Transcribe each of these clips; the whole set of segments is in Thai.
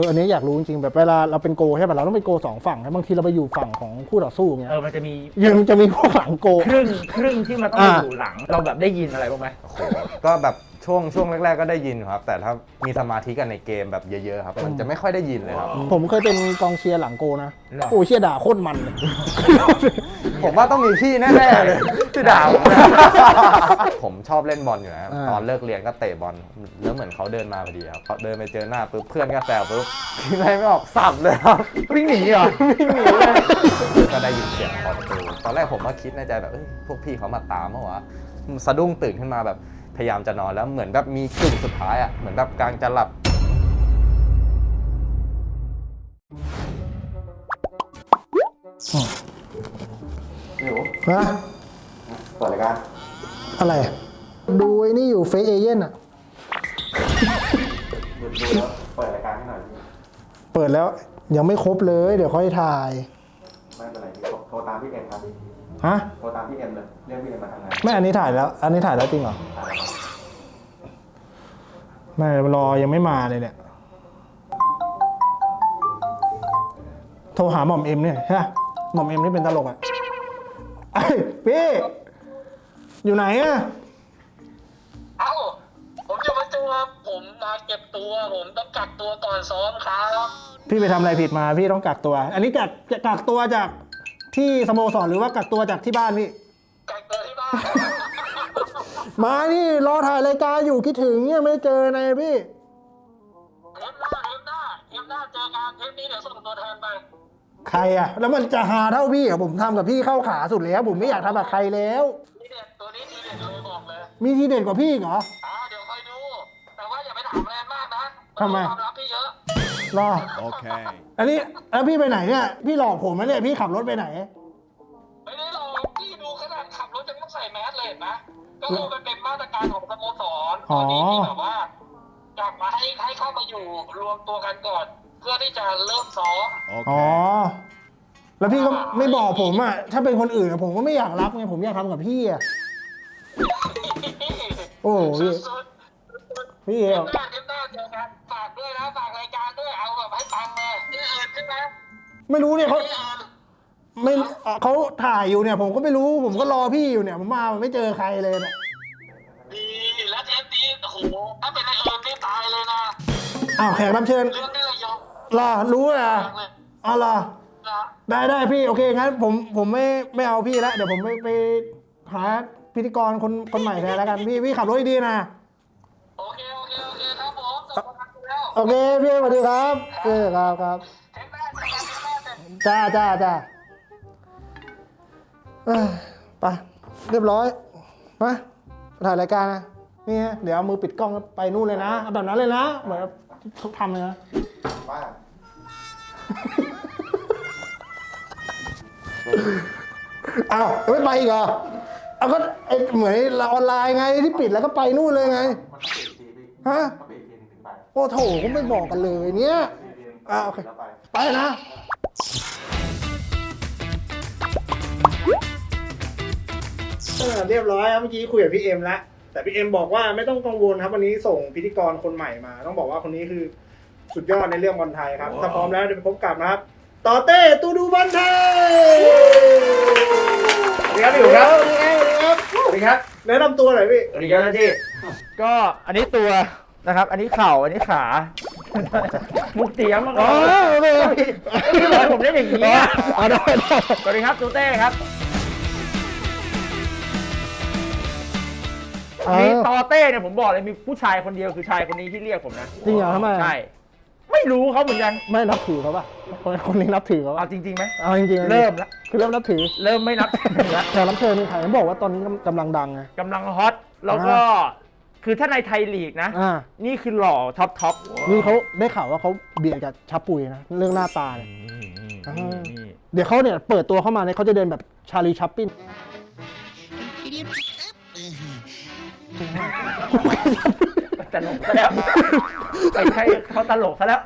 ออันนี้อยากรู้จริงๆแบบเวลาเราเป็นโกใช่ป่ะเราต้องเป็นโกสองฝั่งนะบางทีเราไปอยู่ฝั่งของคู่ต่อสู้เงี้ยเออมันจะมียังจะมีพวกหลังโก ครึ่งครึ่งที่มันต้องอ่า อยู่หลัง เราแบบได้ยินอะไรบ้างไหมโอ้โหก็แบบช่วงช่วงแรก ๆ ก็ได้ยินครับ แต่ถ้ามีสมาธิกันในเกมแบบเยอะๆครับ มันจะไม่ค่อยได้ยินเลยครับ ผมเคยเป็นกองเชียร์หลังโกนะเหรอ โอ้เชียร์ด่าโคตรมันเลย ผมว่าต้องมีพี่แน่ๆเลยที่ด่าผมเนี่ยผมชอบเล่นบอลอยู่นะครับอ่าตอนเลิกเรียนก็เตะบอลแล้วเหมือนเขาเดินมาพอดีครับเขาเดินไปเจอหน้าปุ๊บเพื่อนก็แซวปุ๊บคิดอะไรไม่ออกสับเลยครับวิ่งหนีเหรอวิ่งหนีเลยก็ได้ยินเสียงเคาะประตูตอนแรกผมก็คิดในใจแบบเอ้ยพวกพี่เขามาตามเมื่อวะสะดุ้งตื่นขึ้นมาแบบพยายามจะนอนแล้วเหมือนแบบมีกึ่งสุดท้ายอะเหมือนแบบกลางจะหลับ อยู่ฮะเปิดรายการอะไรอะดูไอ้นี่อยู่เฟซเอเย่นอะดูดูแล้วเปิดรายการให้หน่อยพี่เปิดแล้วยังไม่ครบเลย เดี๋ยวค่อยถ่ายไม่เป็นไรพี่โทรตามพี่เอ็มครับฮะโทรตามพี่เอ็มเลยเรียกพี่เอ็มมาทำงานไม่อันนี้ถ่ายแล้ว อันนี้ถ่ายแล้วจริงเหรอไม่รอยังไม่มาเลยเนี่ย โทรหาหม่อมเอ็มเนี่ยใช่ปะหม่อมเอ็มนี่เป็นตลกอะ ไอ้ยพี่ อยู่ไหนอะเอ้า ผมจะมาตัวผมมาเก็บตัว ผมต้องกักตัวก่อนซ้อมครับ พี่ไปทำอะไรผิดมาพี่ต้องกักตัว อันนี้กักกักตัวจากที่สโมสรหรือว่ากักตัวจากที่บ้านพี่ กักตัวที่บ้าน มานี่รอถ่ายรายการอยู่คิดถึงเนี่ยไม่เจอในยพี่ เทปหน้าเทปหน้าเทปหน้าเจอกันเทปนี้เดี๋ยวส่งตัวแทนไป ใครอะแล้วมันจะหาเท่าพี่อะผมทำกับพี่เข้าขาสุดแล้ว ผมไม่อยากทำกับใครแล้วทีเด็ดตัวนี้ทีเด็ดเลยบอกเลยมีทีเด่นกว่าพี่อีกเหรออ่าเดี๋ยวคอยดู แต่ว่าอย่าไปถามแรงมากนะทำไม ความลับพี่เยอะ รอ Okay. อันนี้แล้วพี่ไปไหนเนี่ย พี่หลอกผมไหมเนี่ยพี่ขับรถไปไหน ไม่ได้หรอกพี่ดูขนาดขับรถจะต้องใส่แมสเลยเห็นไหมก็คือมันเป็นมาตรการของสโมสรตอนนี้ที่แบบว่า อยากมาให้ให้เข้ามาอยู่รวมตัวกันก่อน เพื่อที่จะเริ่มซ้อมอ๋อ Okay. แล้วพี่ก็ไม่บอกผมอะถ้าเป็นคนอื่นอะผมก็ไม่อยากรับไง ผมอยากทำกับพี่อะโอ้พี่ สุดพี่ๆเอเดี๋ยววหน้าเดี๋ยวหน้าเจอกันฝากด้วยนะฝากรายการด้วยเอาแบบให้ตังค์เลยนี่เอิญใช่ไหมไม่รู้เนี่ยเขานี่เอิญไม่เอ่อเขาถ่ายอยู่เนี่ย ผมก็ไม่รู้ ผมก็รอพี่อยู่เนี่ย ผมมาไม่เจอใครเลยเนี่ย ดีแล้วเทปนี้โอ้โหถ้าเป็นไอเอิญ อ้าวแขกรับเชิญเรื่องนี้เรายอมรอรู้เหรอเลยอ๋อเหรอนะได้ได้พี่โอเคงั้นผมผมไม่ไม่เอาพี่แล้วเดี๋ยวผมไปไปหาพิธีกรคนคนใหม่แทนแล้วกันพี่พี่ขับรถดีๆนะ โอเคโอเคโอเคครับผมส่งกำลังใจแล้วโอเคพี่สวัสดีครับเออครับครับเทปหน้าเจอกันเทปหน้าเจอกันจ้าจ้าจ้าเอ้ยไปเรียบร้อยมาถ่ายรายการนะนี่ฮะเดี๋ยวเอามือปิดกล้องแล้วไปนู่นเลยนะเอาแบบนั้นเลยนะเหมือน ทุกทำเลยนะป้าอ้าวไม่ไปอีกเหรอเอาก็ไอ้เหมือนเราออนไลน์ไงที่ปิดแล้วก็ไปนู่นเลยไง มันต้องปิดอีกทีพี่ฮะต้องปิดอีกทีหนึงถึงไปโอ้โถก็ไม่บอกกันเลยเนี่ยอีกทีหนึงอ่าโอเค แล้วไป ไปนะเรียบร้อยครับเมื่อกี้คุยกับพี่เอ็มแล้ว แต่พี่เอ็มบอกว่าไม่ต้องกังวลครับวันนี้ส่งพิธีกรคนใหม่มา ต้องบอกว่าคนนี้คือสุดยอดในเรื่องบอลไทยครับถ้าพร้อมแล้วเดี๋ยวไปพบกับนะครับต่อเต้ตูดูบอลไทยสวัสดีครับพี่อู๋ครับสวัสดีครับสวัสดีครับแนะนำตัวหน่อยพี่สวัสดีครับพี่ก็อันนี้ตัวนะครับ อันนี้เข่าอันนี้ขามุกเตียมมาก่อนอ๋อโอเคพี่บอกให้ผมเล่นอย่างนี้อะอ๋อได้ได้สวัสดีครับตูเต้ครับ มีตอเต้เนี่ยผมบอกเลยมีผู้ชายคนเดียวคือชายคนนี้ที่เรียกผมนะจริงเหรอทำไมใช่ไม่รู้เขาเหมือนกันไม่นับถือเขาป่ะคนคนนี้นับถือเขาเอาป่ะจริงๆไหม เอาจริงๆเริ่มละ คือเริ่มนับถือเริ่มไม่นับถือละแขกรับเชิญมีใครผมบอกว่าตอนนี้กำลังดังไง กำลังฮอตแล้วก็คือถ้าในไทยลีกนะ อ่า นี่คือหล่อท็อปท็อปนี่เขาได้ข่าวว่าเขาเบียดกับชับปุยนะเรื่องหน้าตาเนี่ยอ่าเดี๋ยวเขาเนี่ยเปิดตัวเข้ามาเนี่ยเขาจะเดินแบบชาลีชัปปิน กูมากตลกซะแล้วไปใช่เขาตลกซะแล้ว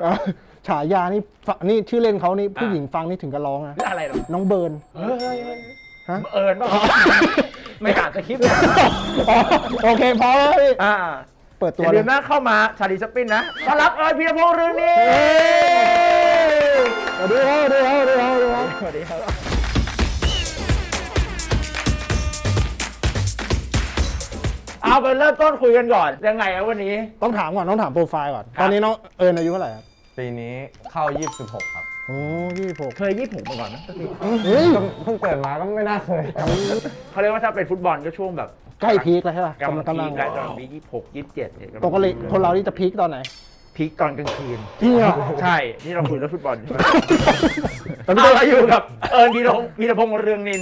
ฉายานี่นี่ชื่อเล่นเขานี่ผู้หญิงฟังนี่ถึงกับร้องนะอะไรหรอ น้องเบิร์นฮ้ยฮะ เอิญป่ะไม่อ่านสคริปต์นโอเคพอแล้วพี่อ่าเปิดตัวเลลืย มนะเข้ามาชาลีสปินนะต้อนรับเอิญพีรพงษ์เรืองนี้ เฮ้ยดูเขาดูเขาดูเขาดูเขา สวัดีครั อาไปเริ่มต้นคุยกันก่อน ยังไงครับวันนี้ ต้องถามก่อนต้องถามโปรไฟล์ก่อน ครับ ตอนนี้น้องเอิญอายุเท่าไหร่ครับปีนี้เข้า 26 ครับโอ้ยี่สิบหกเคยยี่ผมมาก่อนนะเฮ้ยเพิ่งเกิดมาก็ไม่น่าเคยเขาเรียกว่าถ้าเป็นฟุตบอลก็ช่วงแบบใกล้พีคแล้วใช่ป่ะกำลังกำลังพีคแล้วกำลังพีคยี่สิบหกยี่สิบเจ็ดเนี่ยปกติคนเราที่จะพีคตอนไหนพีคตอนกลางคืน จริงเหรอ ใช่ นี่เราคุยเรื่องฟุตบอลตอนนี้เอาเราอยู่กับเอิญพีรพงศ์พีรพงศ์เรืองนิน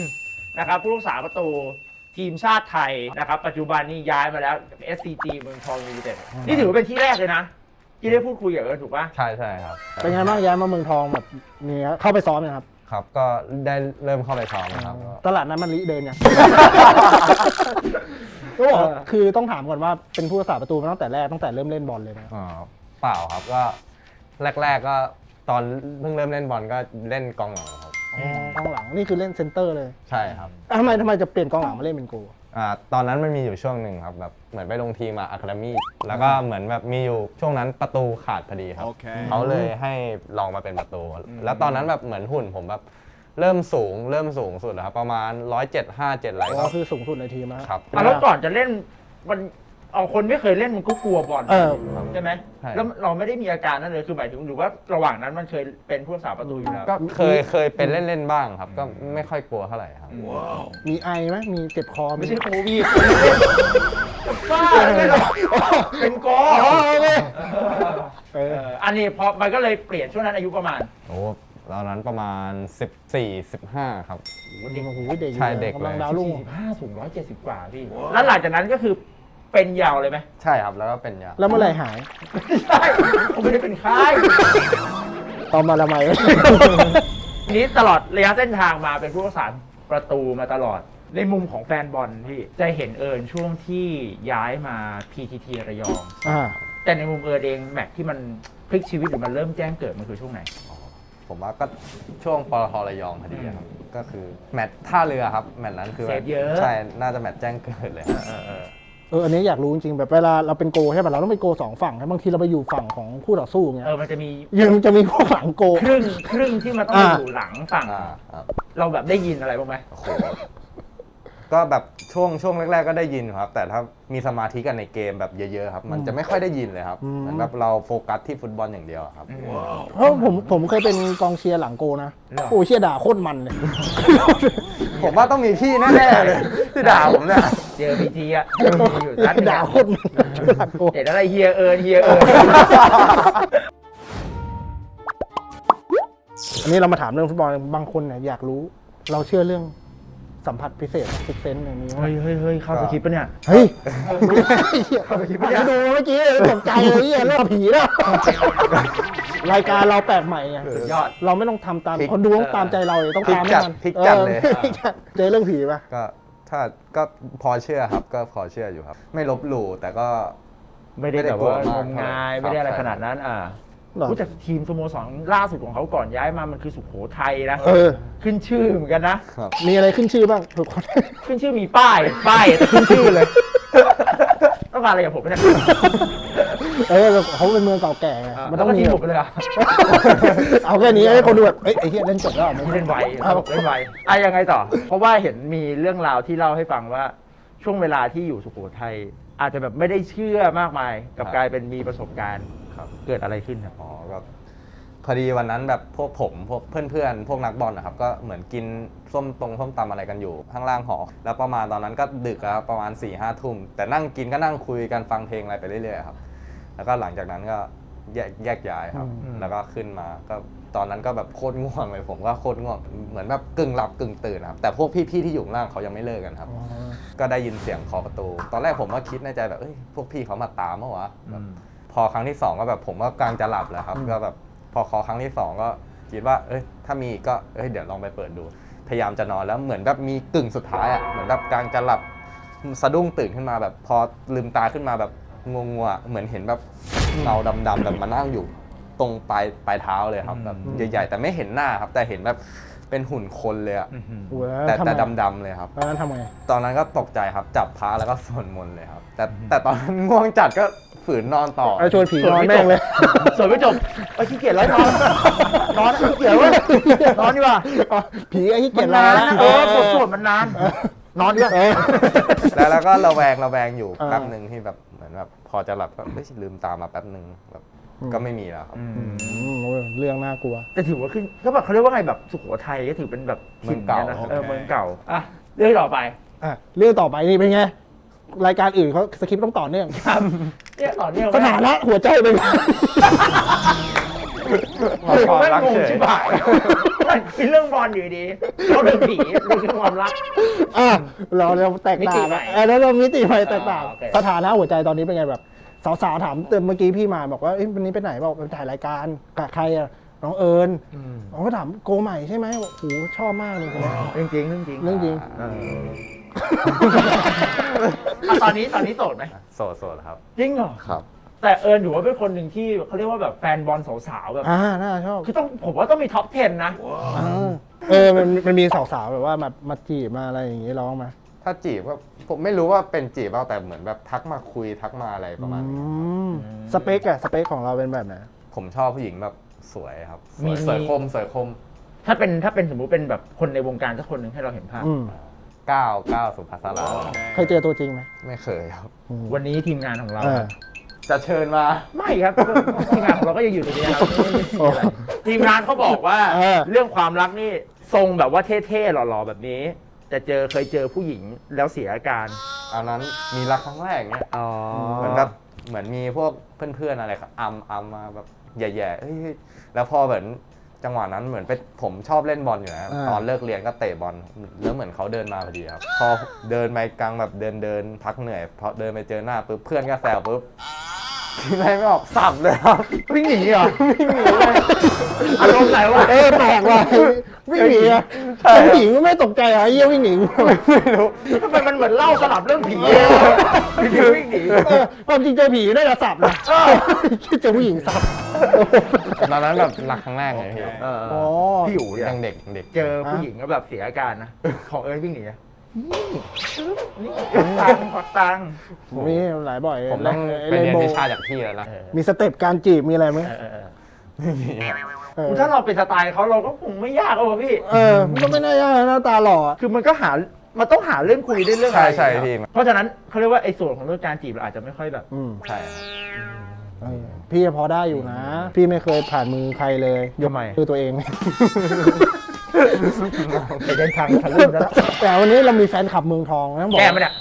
นะครับผู้รักษาประตู ทีมชาติไทยนะครับ ปัจจุบันนี้ย้ายมาแล้ว SCG เมืองทองยูไนเต็ดนี่ถือว่าเป็นที่แรกเลยนะ ที่ได้พูดคุยกับเอิญถูกปะใช่ใช่ครับเป็นไงบ้างย้ายมาเมืองทองแบบมีเข้าไปซ้อมยังครับ ครับก็ได้เริ่มเข้าไปซ้อมนะครับก็ตลาดนั้นมันลิเดินยังก็บอกคือต้องถามก่อนว่าเป็นผู้รักษาประตูมาตั้งแต่แรกตั้งแต่เริ่มเล่นบอลเลยนะอ่าเปล่าครับก็แรก ๆก็ตอนเพิ่งเริ่มเล่นบอลก็เล่นกองหลังครับอ๋อ กองหลังนี่คือเล่นเซนเตอร์เลยใช่ครับอะทำไมทำไมจะเปลี่ยนกองหลังมาเล่นเป็นโกล อ่าตอนนั้นมันมีอยู่ช่วงหนึ่งครับแบบเหมือนไปลงทีมมาอะคาเดมี่แล้วก็เหมือนแบบมีอยู่ช่วงนั้นประตูขาดพอดีครับเขาเลยให้ลองมาเป็นประตู แล้วตอนนั้นแบบเหมือนหุ่นผมแบบเริ่มสูงเริ่มสูงสุดแล้วครับประมาณ175 7อะไรก็ก็คือสูงสุดในทีมนะครับ อะแล้วก่อนจะเล่นมัน เอาคนไม่เคยเล่นมันก็กลัวบอลเออ ใช่ไหมใช่ แล้วเราไม่ได้มีอาการนั้นเลยคือหมายถึงหรือว่าระหว่างนั้นมันเคยเป็นผู้รักษาประตูอยู่แล้วก็เคยเคยเป็นเล่นๆบ้างครับ ก็ไม่ค่อยกลัวเท่าไหร่ครับ มีไอไหมมีเจ็บคอหไม่ใช่โควิดบ้าไม่หรอกเป็นกออ๋อโอเคเอเอออ อันนี้พอมันก็เลยเปลี่ยนช่วงนั้นอายุประมาณ โอ้ตอนนั้นประมาณ 14 15 ครับ โอ้โหเด็กอยู่ใช่เด็กเลย กำลังดาวรุ่ง45สูง170 กว่าพี่ แล้วหลังจากนั้นก็คือ เป็นยาวเลยไหมใช่ครับแล้วก็เป็นยาแล้วเมื่อไหร่หายใช่ผมไม่ได้เป็นค่ายตอนมาละไม ทีนี้ตลอดระยะเส้นทางมาเป็นผู้รักษาประตูมาตลอด ในมุมของแฟนบอลพี่จะเห็นเอิญช่วงที่ย้ายมา PTT ระยอง อ่า แต่ในมุมเอิญเองแมตช์ที่มันพลิกชีวิตหรือมันเริ่มแจ้งเกิดมันคือช่วงไหน ผมว่าก็ช่วงปตทระยองพอดีครับก็คือแมตช์ท่าเรือครับแมตช์นั้นคือเซฟเยอะ ใช่น่าจะแมตช์แจ้งเกิดเลยครับ เออเออเอออันนี้อยากรู้จริงๆแบบเวลาเราเป็นโกใช่ป่ะเราต้องเป็นโกสองฝั่งบางทีเราไปอยู่ฝั่งของคู่ต่อสู้เงี้ยเออมันจะมียังจะมีพวกหลังโก ครึ่งครึ่งที่มันต้องอ่า อยู่หลังฝั่ง อ่าครับเราแบบได้ยินอะไรบ้างไหมโอ้โห ก็แบบช่วงช่วงแรก ๆ ก็ได้ยินครับ แต่ถ้ามีสมาธิกันในเกมแบบเยอะๆครับมันจะไม่ค่อยได้ยินเลยครับเหมือนแบบเราโฟกัสที่ฟุตบอลอย่างเดียวครับ เพราะผมผมเคยเป็นกองเชียร์หลังโกนะเหรอ โอ้เชียร์ด่าโคตรมันเลย ผมว่าต้องมีพี่แน่ๆเลย ที่ด่าผมเนี่ย เจอพีทีอะมีอยู่นัดหนึ่งด่าอะโคตรมันหลังโก เห็นอะไรเฮียเอิญเฮียเอิญอันนี้เรามาถามเรื่องฟุตบอลบางคนเนี่ยอยากรู้ เราเชื่อเรื่อง สัมผัสพิเศษซิกเซนอย่างนี้ไหมเฮ้ยเฮ้ยเฮ้ยเข้าสคริปต์ปะเนี่ยเฮ้ยเขาไปคิดไปดูเมื่อกี้ตกใจเลยเนี่ยเรื่องผีแล้วรายการเราแปลกใหม่ไงสุดยอดเราไม่ต้องทำตามพลิกคนดูต้องตามใจเราเลยต้องตามให้มันพลิกจัดเลยออพลิกจัดเจอเรื่องผีปะก็ถ้าก็พอเชื่อครับ ก็พอเชื่ออยู่ครับ ไม่ลบหลู่แต่ก็ไม่ได้ไม่ได้แบบว่ากลัวมากงมงายครับไม่ได้อะไรขนาดนั้นอ่า หรอ รู้แต่ทีมสโมสรล่าสุดของเขาก่อนย้ายมามันคือสุโขทัยนะเออ ขึ้นชื่อเหมือนกันนะ ครับ มีอะไรขึ้นชื่อบ้างทุกคน ขึ้นชื่อมีป้าย ป้ายแต่ขึ้นชื่อเลย ต้องการอะไรกับผมเนี่ยเออเขาเป็นเมืองเก่าแก่ไงมันต้องแล้วก็มีทิ้งแบผมบไปเลยอะ เอาแค่นี้ให้คนดูแบบเอ้ยไอ้เหี้ยเล่นจบแล้วหรอเล่นไวเล่นไวอะยังไงต่อ เพราะว่าเห็นมีเรื่องราวที่เล่าให้ฟังว่าช่วงเวลาที่อยู่สุโขทัยอาจจะแบบไม่ได้เชื่อมากมายกับครับกลายเป็นมีประสบการณ์ ครับ เกิดอะไรขึ้นครับอ๋อก็พอดีวันนั้นแบบพวกผมพวกเพื่อนๆ พวกนักบอลนะครับ ก็เหมือนกินส้มตรงส้มตำอะไรกันอยู่ ข้างล่างหอ แล้วประมาณตอนนั้นก็ดึกแล้วครับประมาณ4ี่ห้าทุ่ม แต่นั่งกินก็นั่งคุยกันฟังเพลงอะไรไปเรื่อยๆครับ แล้วก็หลังจากนั้นก็แยกแยกย้ายครับ อืม แล้วก็ขึ้นมาก็ตอนนั้นก็แบบโคตรง่วงเลยผมก็โคตรง่วงเหมือนแบบกึ่งหลับกึ่งตื่นนะครับแต่พวกพี่ๆที่อยู่ข้างล่างเขายังไม่เลิกกันครับ ก็ได้ยินเสียงเคาะประตู ตอนแรกผมก็คิดในใจแบบเอ้ยพวกพี่เขามาตามเมื่อวะแบบ พอครั้งที่สองก็แบบผมก็กำลังจะหลับแล้วครับ ก็แบบพอเคาะครั้งที่สองก็คิดว่า เอ้ย ถ้ามีอีกก็เอ้ยเดี๋ยวลองไปเปิดดู พยายามจะนอนแล้วเหมือนแบบมีกึ่งสุดท้ายอะเหมือนแบบกำลังจะหลับสะดุ้งตื่นขึ้นมาแบบพอลืมตาขึ้นมาแบบงงๆอะเหมือนเห็นแบบเงาดำๆแบบมานั่งอยู่ตรงปลายปลายเท้าเลยครับแบบอืมใหญ่ๆ แต่ไม่เห็นหน้าครับ แต่เห็นแบบเป็นหุ่นคนเลยอะโอ้ยแต่ทำไมแต่ดำๆเลยครับ ตอนนั้นทำไงตอนนั้นก็ตกใจครับจับพระแล้วก็สวดมนต์เลยครับ แต่แต่ตอนนั้นง่วงจัดก็ ฝืนนอนต่อไอ้ชวนผีนอนแม่งเลย สวยไม่จบไปขี้เกียจแล้วนอนนอนขี้เกียจเว้ยนอนดีกว่าผีไอ้ที่เกีมัยจนรอนานแล้วนะเออบทสวดมันนาน นอนด้วยออแล้วแล้วก็ระแวงระแวงอยู่อ่า แป๊บหนึ่งที่แบบเหมือนแบบพอจะหลับก็เอ้ยลืมตามาแป๊บหนึ่งแบบก็ไม่มีแล้วครับ อืมโอ้ยเรื่องน่ากลัว แต่ถือว่าขึ้นก็แบบเขาเรียกว่าไงแบบสุโขทัยก็ถือเป็นแบบเมืองเก่านะเออเมืองเก่าอะเรื่องต่อไป อะเรื่องต่อไปนี่เป็นไง รายการอื่นเขาสคริปต์ต้องต่อเนื่อง เนี่ยต่อเนื่องสถานะหัวใจเป็นไงความไม่รักงงเฉย ชิบหายมันคือเรื่องบอลอยู่ดีเราเรื่องผีเรื่องความรัก อะเราเราแตกต่างมิติใหม่อะเออแล้วเรามิติใหม่แตกต่าง อ่าโอเค สถานะหัวใจตอนนี้เป็นไงแบบ สาวๆถามเมื่อกี้พี่มาบอกว่าเอ้ยวันนี้ไปไหนบอกไปถ่ายรายการกับใครอะน้องเอิญน้องก็ถามโกใหม่ใช่ไหมบอกโอ้โหชอบมากเลยคนนี้เรื่องจริงเรื่องจริงเรื่องจริง เออ อะตอนนี้ตอนนี้โสดไหมโสดโสดครับ จริงเหรอ ครับแต่เอิญถือว่าเป็นคนหนึ่งที่เขาเรียกว่าแบบแฟนบอลสาวๆแบบ อ่าน่าชอบคือต้องผมว่าต้องมีท็อป 10 นะ อ่าเออมันมันมีสาวๆแบบว่ามามาจีบมาอะไรอย่างงี้ร้องมาถ้าจีบก็ผมไม่รู้ว่าเป็นจีบเปล่าแต่เหมือนแบบทักมาคุยทักมาอะไรประมาณอืนี้มสเปคอะสเปคของเราเป็นแบบไหนผมชอบผู้หญิงแบบสวยครับสมีวยสวยคมสวยคมถ้าเป็นถ้าเป็นสมมุติเป็นแบบคนในวงการสักคนหนึ่งให้เราเห็นภาพ อืม ก้าวก้าวสุภาษาราเคยเจอตัวจริงไหมไม่เคยครับอืมวันนี้ทีมงานของเรา เออ จะเชิญมา ไม่ครับก็ทีมงานของเราก็ยังอยู่ตรงนี้ครับไม่ไม่มีอะไรทีมงานเขาบอกว่าเออ เรื่องความรักนี่ทรงแบบว่าเท่ๆหล่อๆแบบนี้ แต่เจอเคยเจอผู้หญิงแล้วเสียอาการอันนั้นมีรักครั้งแรกเนี้ยอ๋อเหมือนแบบเหมือนมีพวกเพื่อนๆอะไรครับอัมอัมมาแบบแย่ๆเอ้ยแล้วพอเหมือน จังหวะนั้นเหมือนไปผมชอบเล่นบอลอยู่นะอ่า ตอนเลิกเรียนก็เตะบอลแล้วเหมือนเขาเดินมาพอดีครับพอเดินไปกลางแบบเดินเดินพักเหนื่อยพอเดินไปเจอหน้าปุ๊บเพื่อนก็แซวปุ๊บคิดอะไรไม่ออกสับเลยครับวิ่งหนีเหรอวิ่งหนีเลยอารมณ์ไหนวะเออแปลกว่ะ วิ่งหนีอะใช่ครับ ผู้หญิงก็ไม่ตกใจเหรอไอ้เยี่ยวิ่งหนี ไม่รู้ ทำไมมันเหมือนเล่าสลับเรื่องผีเลยวะอยู่ๆวิ่งหนี เออความจริงเจอผีได้ละสับนะคิดเจอผู้หญิงสับตอนนั้นแบบรักครั้งแแรกเลยพี่เอออ๋อพี่อยู่เนี่ยยังเด็กเด็ก เจอผู้หญิงก็แบบเสียอาการนะ ของเอิญวิ่งหนีอะนี่ขอตังค์ขอตังค์ มีหลายบ่อยผมต้องไอ้ไปเรียนโบวิชาจากพี่แล้วนะเออมีสเต็ปการจีบมีอะไรไหม เออเออ ไม่มีครับเออถ้าเราเป็นสไตล์เขาเราก็คงไม่ยากหรอกพี่เออมันก็ไม่น่ายากนะหน้าตาหล่ออะคือมันก็หามันต้องหาเรื่องคุยได้เรื่องอะไรใช่ใช่พี่ เพราะฉะนั้นเขาเรียกว่าไอ้ส่วนของเรื่องการจีบเราอาจจะไม่ค่อยแบบ อืมใช่ เออพี่พอได้อยู่นะ พี่ไม่เคยผ่านมือใครเลยยกทำไม คือตัวเอง ไปเดินทางทะลึ่งแล้วแต่วันนี้เรามีแฟนคลับเมืองทองนะบอกแกมันเนี่ย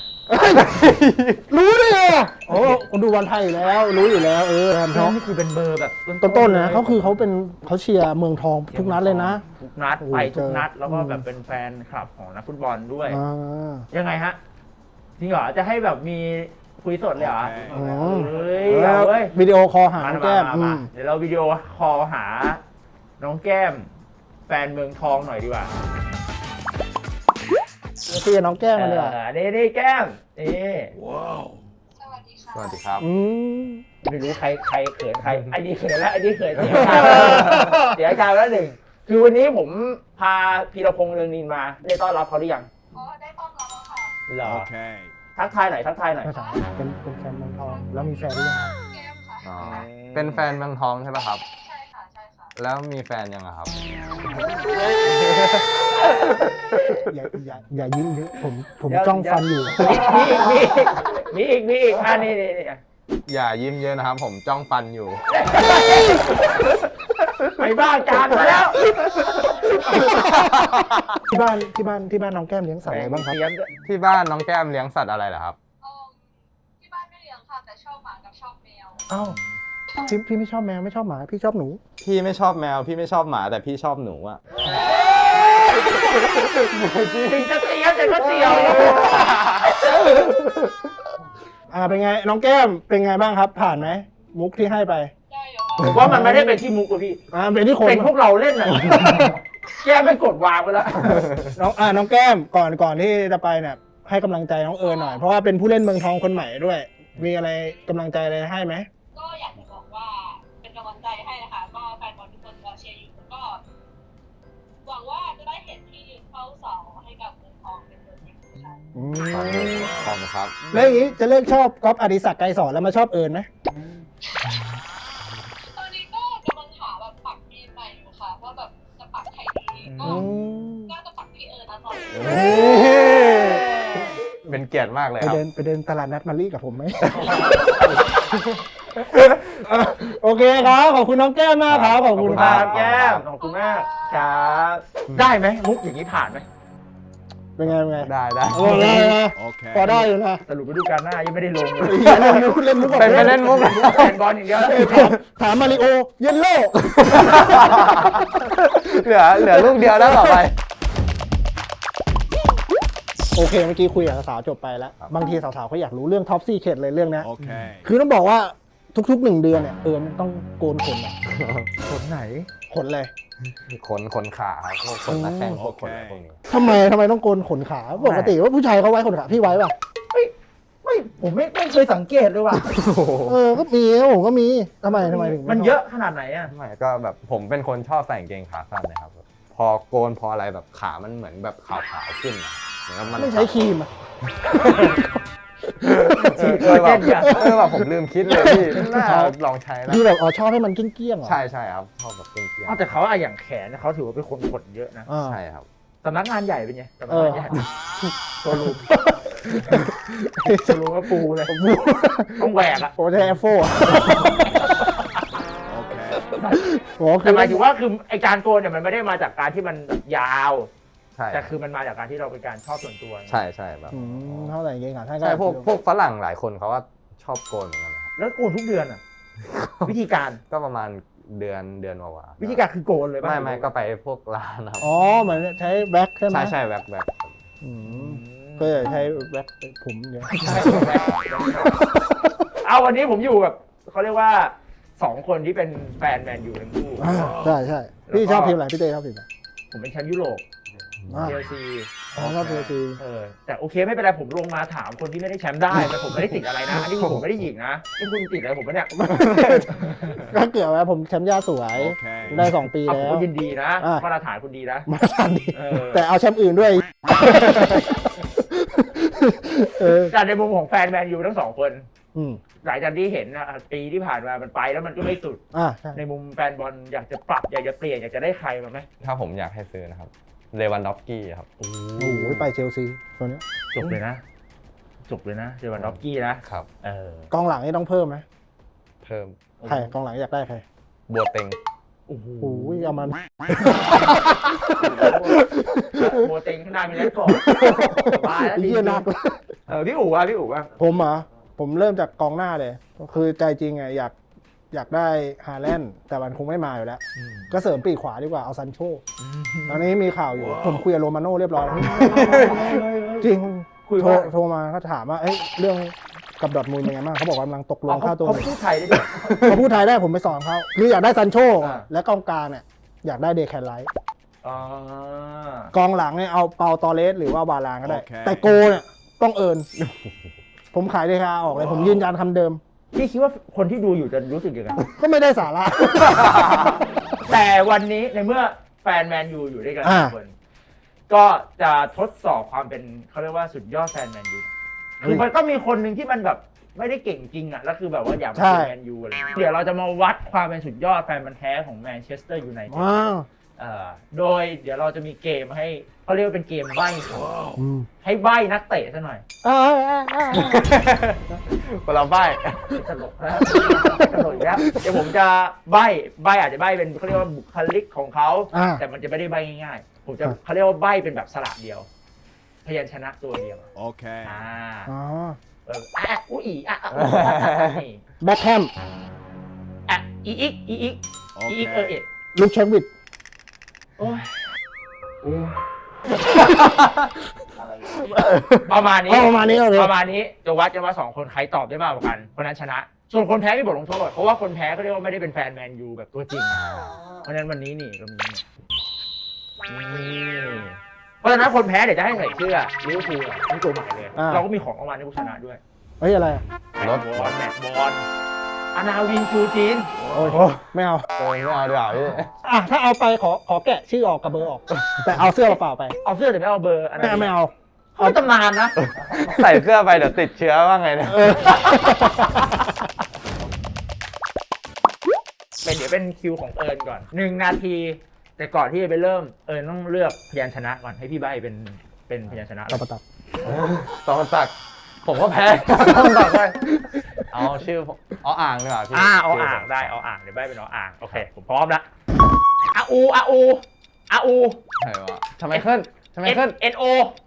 รู้ได้ไงอะโอ้ดูวันไทยอยู่แล้ว รู้อยู่แล้ว เออแฟนทน้อองงนี่คือเป็นเบอร์แบบต้นๆนะเขาคือเขาเป็นเขาเชียร์เมืองทองทุกนัดเลยนะ ทุกนัดโอ้โหไปทุกนัดเจอแล้วก็แบบเป็นแฟนคลับของนักฟุตบอลด้วย อ่า ยังไงฮะจริงเหรอ จะให้แบบมีคุยสดเลยเหรออ๋อเฮ้ยเอาเว้ย วิดีโอคอลหามาน้องมาแก้มมาอืมามเดี๋ยวเราวิดีโอคอลหา น้องแก้ม แฟนเมืองทองหน่อยดีกว่า คุยกับน้องแก้มมาเลยเออนี่นี่แก้มนี่สวัสดีค่ะสวัสดีครับ อืมไม่รู้ใครใครเขินใครไอ้นี่เขินแล้วไอ้นี่เขินเสียใจเสียใจแล้วหนึ่งคือวันนี้ผมพาพีรพงษ์เรืองนินมาได้ต้อนรับเขาหรือยังอ๋อได้ต้อนรับแล้วค่ะเหรอ Okay. ทักทายหน่อยทักทายหน่อยภาษาเป็นเป็นแฟนเมืองทองแล้วมีแฟนหรือยังแก้มค่ะอ๋อเป็นแฟนเมืองทองใช่ป่ะครับใช่ค่ะใช่ค่ะ แล้วมีแฟนยังอะครับ อย่าอย่าอย่ายิ้มเยอะผมผมเดี๋ยวจ้องฟันอยู่ มีอีกมีอีกมีอีกมีอีกอันนี้นี่นี่อย่ายิ้มเยอะนะครับ ผมจ้องฟันอยู่ ไปบ้านจานมาแล้วที่บ้านที่บ้านที่บ้านน้องแก้มเลี้ยงสัตว์อะไรบ้างครับเตรียมด้วยที่บ้านน้องแก้มเลี้ยงสัตว์อะไรเหรอครับ เออที่บ้านไม่เลี้ยงค่ะ แต่ชอบหมากับชอบแมว อ้าว พี่พี่ไม่ชอบแมวไม่ชอบหมา พี่ชอบหนู พี่ไม่ชอบแมว พี่ไม่ชอบหมาแต่พี่ชอบหนูอะถึงจะเตรียมแต่ก็เสียวอ่าเป็นไงน้องแก้มเป็นไงบ้างครับ ผ่านไหมมุกที่ให้ไปได้อยู่ผค่ะมว่ามันไม่ได้เป็นที่มุกอะพี่ อ่าเป็นที่คนเป็นพวกเราเล่นอะ แก้ไม่กดวางไปแล้ว น้องอ่าน้องแก้มก่อนก่อนที่จะไปเนี่ยให้กำลังใจน้องเอิญหน่อยเพราะว่าเป็นผู้เล่นเมืองทองคนใหม่ด้วย มีอะไรกำลังใจอะไรให้ไหม ขอบคุณครับ แล้วอย่างนี้จะเลิกชอบก๊อฟอดิศักดิ์ไกรสอนแล้วมาชอบเอิญไหมตอนนี้ก็กำลังหาแบบปักมีนใหม่อยู่ค่ะว่าแบบจะปักใครดีก็อืมก็จะปักพี่เอิญนะตอนนี้เฮ้ยเกียรติมากเลยไปครับ เดินไปเดินตลาดนัดมารีกับผมไหมอะโอเคครับขอบคุณน้องแก้มมากครับขอบคุณคครัรับบแก้มขอบคุณมากครับ ได้ไหมมุกอย่างนี้ผ่านไหม เป็นไงเป็นไงได้ได้โอเคพอได้อยู่นะสรุปไปดูการหน้ายังไม่ได้ลงเลยเล่นมุกเล่นมุกกับเป็นไปเล่นมุกแฟนบอลอย่างเดียวแล้วถามถามมาริโอเยนโล่เหลือเหลือลูกเดียวแล้วต่อไปโอเคเมื่อกี้คุยกับสาวๆจบไปแล้วครับบางทีสาวๆเขาอยากรู้เรื่องท็อปซี่เขตเลยเรื่องเนี้ย Okay. คือต้องบอกว่าทุกๆหนึ่งเดือนเนี่ยเออมันต้องโกนขนอะคนไหนขนเลย ขนขนขาครับพวกขนหน้าแข้งพวกขนอะไรพวกนี้ทำไมทำไมต้องโกนขนขาปกติว่าผู้ชายเขาไว้ขนขาพี่ไว้ป่ะไม่ผมไม่ไม่เคยสังเกตเลยว่ะเออก็มีผมก็มีทำไมทำไมถึงมันเยอะขนาดไหนอะไม่ก็แบบผมเป็นคนชอบใส่กางเกงขาสั้นนะครับแบบพอโกนพออะไรแบบขามันเหมือนแบบขาวๆขึ้นนะเหมือนกับมันไม่ใช้ครีมอะ เออเออแบบเออแบบผมลืมคิดเลยพี่น่าลองใช้นะพี่แบบอ๋อชอบให้มันเกลี้ยงๆเหรอใช่ใช่ครับชอบแบบเกลียงเอาแต่เขาอะอย่างแขนเขาถือว่าเป็นคนขนเยอะนะอ่าๆใช่ครับ สำนักงานใหญ่เป็นไงสำนัเอกงาอนใหญ่โชว์รูมโชว์รูมก็ปูเลยต้องแหวกอะโอ้ใช้แอฟโฟอะ Okay. โอ้คืแต่อหมายถึงว่าคือไอการโกนเนี่ยมันไม่ได้มาจากการที่มันยาว ใช่แต่คือมันมาจากการที่เราเป็นการชอบส่วนตัวใช่ใช่แบบอืมเท่าไหร่เกงขาท่านก็ใช่พวกพวกฝรั่งหลายคนเขาว่าชอบโกนเหมือนกันนะครับแล้วโกนทุกเดือนอะวิธีการก็ประมาณเดือนเดือนกว่าๆวิธีการคือโกนเลยป่ะไม่ไม่ก็ไปพวกร้านนะครับอ๋อเหมือนใช้แบ็คใช่ไหมใช่ใช่แว็กแว็กอือืมมก็ใช้แบ็คผมเยอะใช่เอาวันนี้ผมอยู่แบบเขาเรียกว่าสองคนที่เป็นแฟนแมนยูทั้งคู่อ่าใช่ใช่พี่ชอบทีมอะไรพี่เต้ชอบทีมอะไรผมเป็นแชมป์ยุโรปอ่า เชลซีอ๋อชอบเชลซี เออแต่โอเคไม่เป็นไรผมลงมาถามคนที่ไม่ได้แชมป์ได้แต่ผมไม่ได้ติดอะไรนะอันนี้คือผมไม่ได้หยิงนะนี่คุณติดอะไรผมปะเนี่ยก็เกี่ยวไว้ผมแชมป์ย่าสวย Okay. ได้สองปีเอาผแล้มวก็ยินดีนะอะ มาตรฐานคุณดีนะ มาทันดีเออ แต่เอาแชมป์อื่นด้วย เออแต่ในมุมของแฟนแมนยูทั้งสองคน อืมหลายจากที่เห็นนะปีที่ผ่านมามันไปแล้วมันก็ไม่สุด อ่าใช่ในมุมแฟนบอลอยากจะปรับอยากจะเปลี่ยนอยากจะได้ใครมาไหมถ้าผมอยากให้ซื้อนะครับ เลวันด็อกกี้ครับ โอ้โหไปเชลซีตัวเนี้ยจบเลยนะ จบเลยนะเดวันด็อกกี้นะครับ เออกองหลังนี่ต้องเพิ่มไหมเพิ่มใครกองหลังอยากได้ใครบัวเต็งโอ้โหโอ้ยเอามัน โมเต็งข้างหน้ามีเล่นก่อนสบายแล้วไอ้เหี้ยหนัก เออพี่อู๋อะพี่อู๋อะผมเหรอผมเริ่มจากกองหน้าเลย คือใจจริงไงอยาก อยากได้ฮาแลนด์แต่มันคงไม่มาอยู่แล้ว ก็เสริมปีกขวาดีกว่าเอาซันโชตอนนี้มีข่าวอยู่ ผมคุยกับโรมาโน่เรียบร้อยแล้วจริงคุยโทรว่าโทรมาเขาถามว่าเอ้ยเรื่องกับดอร์ทมุนด์เป็นไงบ้างเขาบอกว่ากำลังตกลงเขาค่าตัวเขาหนึ่งพูดไทยได้ด้วย เขาพูดไทยได้ผมไปสอนเขาคืออยากได้ซันโชอ่า และกองกลางเนี่ยอยากได้เดคแคนไลท์อ๋อกองหลังเนี่ยเอาเปาตอเลสหรือว่าบาลานก็ได้ โอเค แต่โกเนี่ยต้องเอิญผมขายเดคาออกเลยผมยืนยันคำเดิม พี่คิดว่าคนที่ดูอยู่จะรู้สึกยังไง ก็ไม่ได้สาระ แต่วันนี้ในเมื่อแฟนแมนยูอยู่ด้วยกันอ่าทุกคน ก็จะทดสอบความเป็นเขาเรียกว่าสุดยอดแฟนแมนยูคือมันก็มีคนหนึ่งที่มันแบบไม่ได้เก่งจริงอะแล้วคือแบบว่าอยากมาเป็นแมนยูอะไรเดี๋ยวเราจะมาวัดความเป็นสุดยอดแฟนมันธุ์แท้ของแมนเชสเตอร์ยูไนเต็ดว้าว เอ่อโดยเดี๋ยวเราจะมีเกมให้เขาเรียกว่าเป็นเกมใบ้เขาอืมให้ใบ้นักเตะซะหน่อยอ่าอ่าอ่าคนละใบตลกนะตลกอีกแล้วเดี๋ยวผมจะใบ้ใบ้อาจจะใบ้เป็นเขาเรียกว่าบุคลิกของเขา อ่า แต่มันจะไม่ได้ใบ้ง่ายๆ ผมจะอะ เขาเรียกว่าใบ้เป็นแบบสระเดียว พยัญชนะตัวเดียว Okay. อ่าอ๋อเอออะอุ้ยอะอะอุ๊ยอะอะอะนี่แบ็คแฮมอะอีอีกอีอีกอีอีกเออ Okay. เอ็ดลูกเชฟวิด โอ้ยประมาณนี้เอาประมาณนี้เอาเลย ประมาณนี้จะวัดกันว่าสองคนใครตอบได้มากกว่ากันคนนั้นชนะ ส่วนคนแพ้มีบทลงโทษเพราะว่าคนแพ้ก็เรียกว่าไม่ได้เป็นแฟนแมนยูแบบตัวจริง เพราะฉะนั้นวันนี้นี่เรามีนี่เพราะฉะนั้นคนแพ้เดี๋ยวจะให้ใส่เสื้อลิเวอร์พูลอะนี่ตัวใหม่เลย อ่า เราก็มีของรางวัลให้ผู้ชนะด้วยเฮ้ยอะไรอะรถบอลแมตช์บอล อานาวินชูจีน โอ้ยไม่เอาโอ้ยไม่เอาดีกว่าพี่อะถ้าเอาไปขอขอแกะชื่อออกกับเบอร์ออก แต่เอาเสื้อเปล่าๆไปเอาเสื้อแต่ไม่เอาเบอร์อันไม่นั้นเอาไม่เอาเขาเป็นตำนานนะ ใส่เสื้อไปเดี๋ยวติดเชื้อว่าไงเนี่ยเออเป็นเดี๋ยวเป็นคิวของเอิญก่อนหนึ่งนาที แต่ก่อนที่จะไปเริ่มเอิญต้องเลือกพยัญชนะก่อนให้พี่ใบเป็นเป็นพยัญชนะเราประตับตอนสักดิ์ผมก็แพ้ตอนสักดิ์ไป เอาชื่อผมเอาอ่างดีกว่าพี่อ่าเอาชื่อ่างผมได้เอาอ่างเดี๋ยวใบเป็นเอาอ่างโอเคผมพร้อมแล้วอาอูอาอูอาอูใครวะทำไมขึ้นทำไมขึ้นเอ็นโอ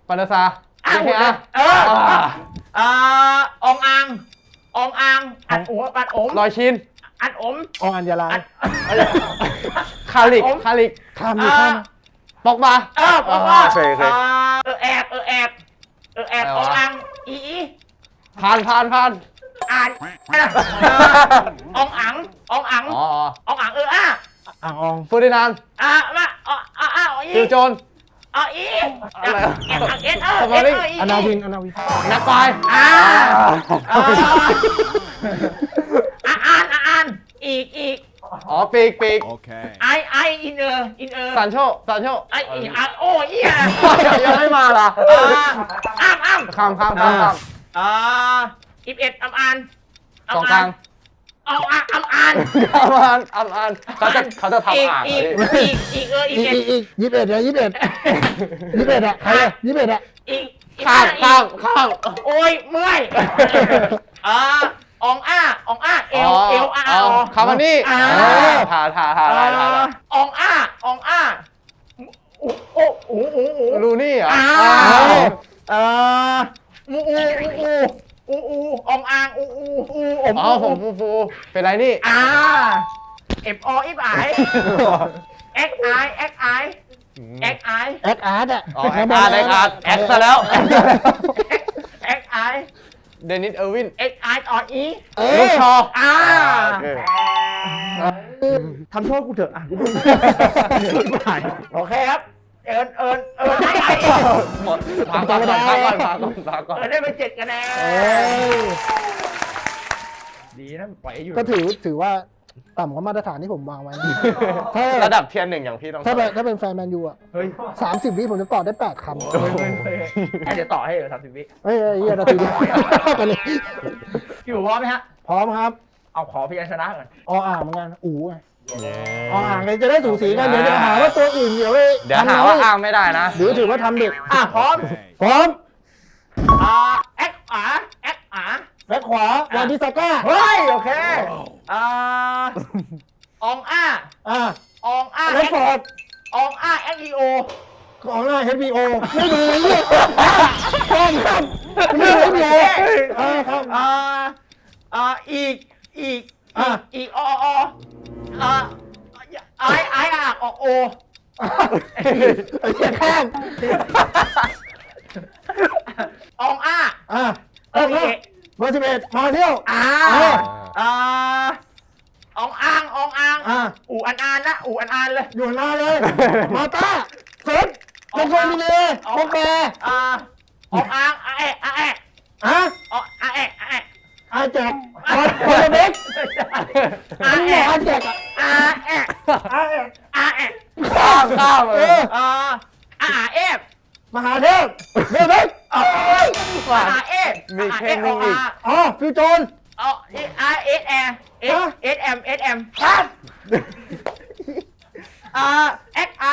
ปานาซาอ้าวเออาเอออ่าอองอังอองอังอัดหัวอัดอมลอยชินอัดอมออัญญาลาอัดคาลิกผมคาลิกข้ามอยู่ข้ามปอกบาเออบอกว่าโอเคโอเคอ่าเออแอบเออแอบเออแอบอะไรอวะองอังอีอีผ่านผ่านผ่าน อ่านอองอังอองอังอ๋ออ๋ออองอังเอออะอ่างอองเฟอร์ดินานด์อะมาอะอะอะอีฟิลโจนอะอีอะไรอะแอบอังเอ็นเออสมอเอ็นลลิ่งเอออีอนาวินอนาวินนักไฟอ่าอ่าอะอ่านอะอ่านอีกอีกอ๋อปีกปีก Okay. ไอไออินเออร์อินเออร์ซานโชซานโชไออีอะโอ้ยอะยังไม่มาล่ะอ้ามอ้ามข้ามข้ามข้ามข้ามอ่า อีเอ็ดอัมอานสองกลาง เอาอะอัมอานอ่านอ่านอ่านเขาจะเขาจะทำอ่างอีกพี่อีกอีกเอออีอีกเอ็ดอีกอีกยี่สิบเอ็ดอะยี่สิบเอ็ดยี่สิบเอ็ดอะใครอะยี่สิบเอ็ดอะอีกอีกข้ามข้ามข้าม โอ้ยเมื่อยอ่าอองอ้าอองอ้าเอลเอลอาร์อคามานี่อ่า ทาทาทาทาทาอองอ้าอองอ้าโอ้โอ้โอ้โอ้โอ้ลูนี่เหรออ่าอ่า เอ่ออูอูอูอู อูอองอ่างอูอูอูอมอ๋อผมฟูฟูเป็นไรนี่ อ่าเอฟออีฟไอเอ็กไอเอ็กไอเอ็กไอแอคอาร์ตอะอ๋อแอคอาร์ตแอคอาร์ตแอคซะแล้วแอคซะแล้วเอ็กไอเดนิสเออร์วินเอ็กไอต่ออีเอลูกอชออ่าโอเคทำโทษกูเถอะอะกูพูดกูหายโอเคครับ เอิญเอิญเอิญได้ไอหมดพักก่อนพักก่อนพักก่อนพักก่อนเอิญได้ไปเจ็ดคะแนเอนอดีนะปล่อยให้อยู่ก็ถือถือว่าต่ำกว่ามาตรฐานที่ผมวางไว้นะถ้าระดับเทียนหนึ่งอย่างพี่ต้องถ้าเป็นถ้าเป็นแฟนแมนยูอะเฮ้ยสามสิบวิผมจะตอบได้แปดคำเฮ้ยเฮ้ยเฮ้ยเฮ้ยเดี๋ยวต่อให้เหรอสามสิบวิเฮ้ยเฮ้ยเฮียนาทีเดียวไปเลยพี่หมูพร้อมไหมฮะ พร้อมครับ เอาขอพยัญชนะก่อนออ่างเหมือนกันอู๋ไง ออ่างเลยจะได้สูสีกันเดี๋ยวจะหาว่าตัวอื่นเดี๋ยวไปเดี๋ยวหาว่าอ้างไม่ได้นะ หรือถือว่าทำเด็กอะพร้อมพร้อมอ่าแอคอาแอคอาแบ็คขวาวาดิซาก้าเฮ้ยโอเคอ่าอองอ้าอ่าอองอ้าแบ็คฟอร์ดอองอ้าแอคอีโอของหน้า HBO ไม่ดูเนี่ยต้องครับไม่ดู HBO อ่าครับอ่าอ่าอีกอีก อะ อีกออออ่าไอไออากออกโอไอ้เหี้ยข้ามอองอ้าอ่าเออเบอร์เบอร์สิบเอ็ดมาเที่ยว อ่าอ่าอ่าอองอ่างอองอ่างอ่าอู่อันอานนะอู่อันอานเลยอยู่หน้าเลย มาต้าเซฟลงโซนมิเลโอเคอ่าอองอ่างอาแอะอาแอะฮะอออาแอะอาแอะอาแจก คอนเด็กอาอันนี้แอะอาแจกอะอาแอะอาแจกอาแอะข้ามข้ามเอออ่าอาเอฟมหาเทพเบเบ็กอาเอฟมีแค่นี้อีกอ๋อฟิวโจนอ๋ออาเอสแอร์เอสเอสแอมเอสแอมครับอ่าเอ็กไอ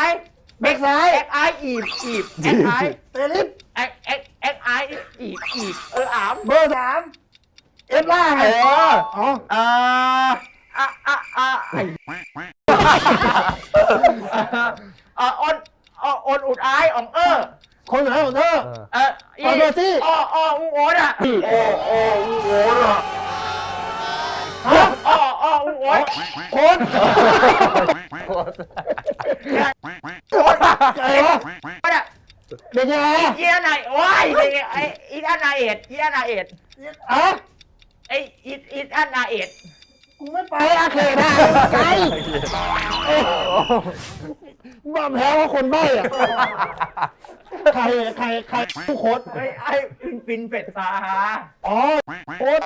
แบ็กซ้ายเอ็กไออีบอีบเอ็กไอเตลิสเอ็กเอ็กเอ็กไออีบอีบเอออามเบอร์สาม เอฟล่าไงเออ อ๋ออ่าอะอะอะไอ้อะออนอะออนอุดอายอ่องเออคนไหนของเธอ เออออนเบอร์ซี่อ้ออ้ออูโอดอะอ้ออ้ออูโอดอะฮะอ้ออ้ออูโอดโคนโคนไอ้วะอะเด็กยังไงอีอันไหนว้ายไอ้อีอันนาเอ็ดอีอันนาเอ็ดอะ ไอ้อีอีอันนาเอ็ดกูไม่ไปอาเขตอะไกลบ้าแพ้ว่าคนใบ้อะใครใครใครผู้โค้ดไอ้ไอ้ฟินฟินเป็ดตาอ๋อโค้ด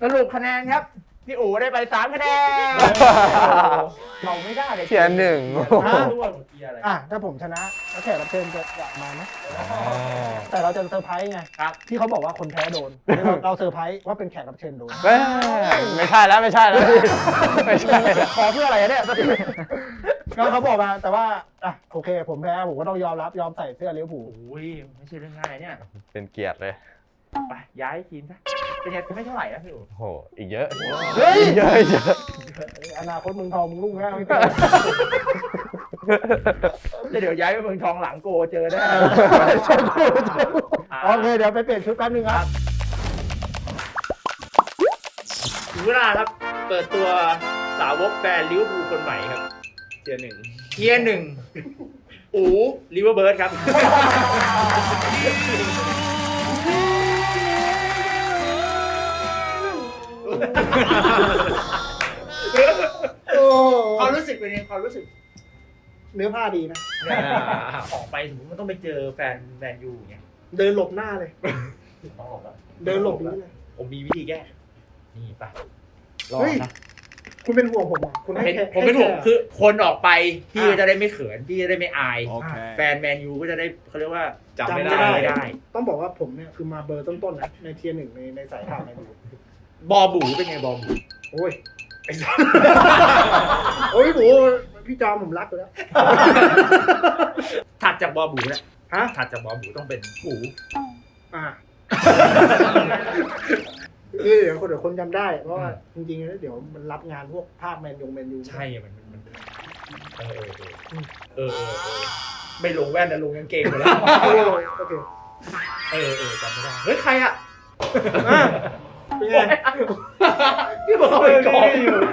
สรุปคะแนนครับ พี่อู๋ได้ไปสามคะแนนเราไม่ได้เลยเทียนหนึ่งฮะร่วงเทียอะไรอะถ้าผมชนะแล้วแขกรับเชิญจะอยากมาไหมแต่เราจะเซอร์ไพรส์ไงครับที่เขาบอกว่าคนแพ้โดนเราเราเซอร์ไพรส์ว่าเป็นแขกรับเชิญโดนเอ้ยไม่ใช่แล้วไม่ใช่แล้วพี่ไม่ใช่แล้วขอเพื่ออะไรอะเนี่ยก็เขาบอกมาแต่ว่าอะโอเค ผมแพ้ผมก็ต้องยอมรับยอมใส่เสื้อลิเวอร์พูล โอ้ยไม่ใช่เรื่องง่ายเนี่ย เป็นเกียรติเลย ไปย้ายทีมซะเป็นไงไม่เท่าไหร่นะพี่อู๋โอ้โหอีกเยอะเฮ้ยเยอะเยอะอนาคตมึงทองมึงรุ่งแน่ไม่เป็นแล้วเดี๋ยวย้ายไปเมืองทองหลังโกเจอได้โอเคเดี๋ยวไปเปลี่ยนชุดแป๊บนึงครับถึงเวลาครับ เปิดตัวสาวกแฟนลิเวอร์พูลคนใหม่ครับเทียร์หนึ่งเทียร์หนึ่งอูลิเวอร์เบิร์ดครับ โอ้ความรู้สึกเป็นยังไงความรู้สึกเนื้อผ้าดีนะ ออกไปสมมติมันต้องไปเจอแฟนแมนยูอย่างเงี้ยเดินหลบหน้าเลย ต้องออกแบบเดินหลบนี้เลย ผมมีวิธีแก้นี่ไปเฮ้ยคุณเป็นห่วงผมเหรอะคุณให้เป็นแค่ผมเป็นห่วงให้แค่คือ คนออกไปพี่อะก็จะได้ไม่เขินพี่จะได้ไม่อาย Okay. แฟนแมนยูก็จะได้เขาเรียกว่าจำไม่ได้ จำไม่ได้ ต้องบอกว่าผมเนี่ยคือมาเบอร์ต้นๆนะในเทียร์หนึ่งในในสายทางแมนยู บอบูเป็นไงบอบูโอ้ยไอ้สัสโอ้ยโหพี่จอมผมรักอยู่แล้ว ถัดจากบอบูเนี่ยฮะ ถัดจากบอบูต้องเป็นหูอ่าเออเดี๋ยวคนเดี๋ยวคนจำได้ เพราะว่าจริงๆแล้วเดี๋ยวมันรับงานพวกภาคแมนยงแมนยูใช่มันมันมันเออเออเออเออเออเออไม่ลงแว่นนะลงกางเกงหมดแล้ว โอ้โอเค เออเออจำไม่ได้เฮ้ย ใครอะ อะ เป็นไงพี่บอกเข้าไปกอง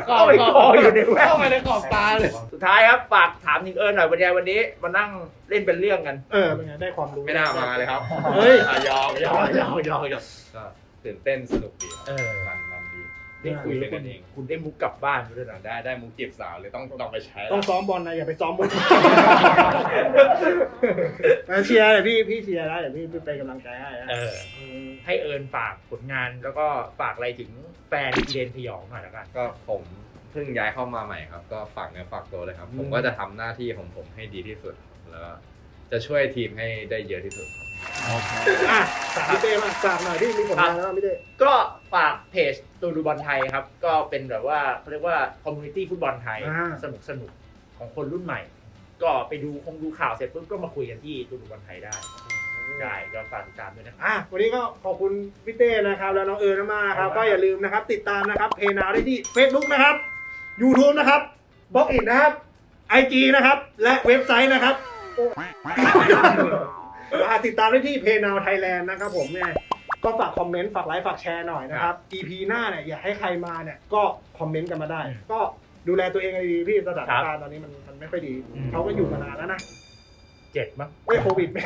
เข้าไปกองอยู่ในแว่นเข้าไปในขอบตาเลย สุดท้ายครับฝากถามถึงเอิญหน่อยวันนี้วันนี้มานั่งเล่นเป็นเรื่องกัน เออเป็นไงได้ความรู้ไม่น่ามาเลยครับ เฮ้ยอะยอมยอกยอกยอกยอกก็ตื่นเต้นสนุกดีเออมันมันดี ได้คุยแล้วคุณคุณได้มุกกลับบ้านด้วยนะได้ได้มุกจีบสาวเลยต้องต้องไปใช้ ต้องซ้อมบอลนะอย่าไปซ้อมบอลเชียร์เดี๋ยวพี่พี่เชียร์นะเดี๋ยวพี่เป็นกำลังใจให้นะเออให้เอิญฝากผลงานแล้วก็ฝากอะไรถึงแฟนอีเดนพยองหน่อยแล้วกัน ก็ผมเพิ่งย้ายเข้ามาใหม่ครับ ก็ฝากเนื้อฝากตัวเลยครับ ผมก็จะทำหน้าที่ของผมให้ดีที่สุดแล้วก็ จะช่วยทีมให้ได้เยอะที่สุดครับอะฝากพี่เต้มาฝากหน่อยพี่มีผลงานแล้วพี่เต้ก็ฝากเพจตูดูบอลไทยครับ ก็เป็นแบบว่าเขาเรียกว่าคอมมูนิตี้ฟุตบอลไทยอ่าสนุกสนุกของคนรุ่นใหม่ ก็ไปดูคงดูข่าวเสร็จปุ๊บก็มาคุยกันที่ตูดูบอลไทยได้ได้ก็ฝากติดตามด้วยนะครับ อะวันนี้ก็ขอบคุณพี่เต้นะครับ แล้วน้องเอิญมากๆครับ ก็อย่าลืมนะครับ ติดตามนะครับเพนาวได้ที่ Facebook นะครับ YouTube นะครับบล็อกอินนะครับ IG นะครับ และเว็บไซต์นะครับโอ้อะติดตามได้ที่เพนาวไทยแลนด์นะครับผมเนี่ยก็ฝากคอมเมนต์ฝากไลค์ฝากแชร์หน่อยนะครับ EP หน้าเนี่ยอยากให้ใครมาเนี่ยก็คอมเมนต์กันมาได้ ก็ดูแลตัวเองให้ดีพี่สถานการณ์ตอนนี้มันมันไม่ค่อยดีอืม เขาก็อยู่มานานแล้วนะเจ็ดมั้งไม่โควิดไม่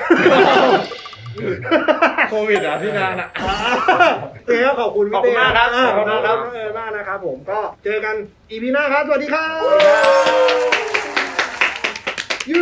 โควิดอะพี่นานอะโอเคก็ขอบคุณขอบคุณมากครับ อ่ขอบคุณมากครับขอณเออมากนะครับผมก็เจอกันอีพีหน้าครับ สวัสดีครับยู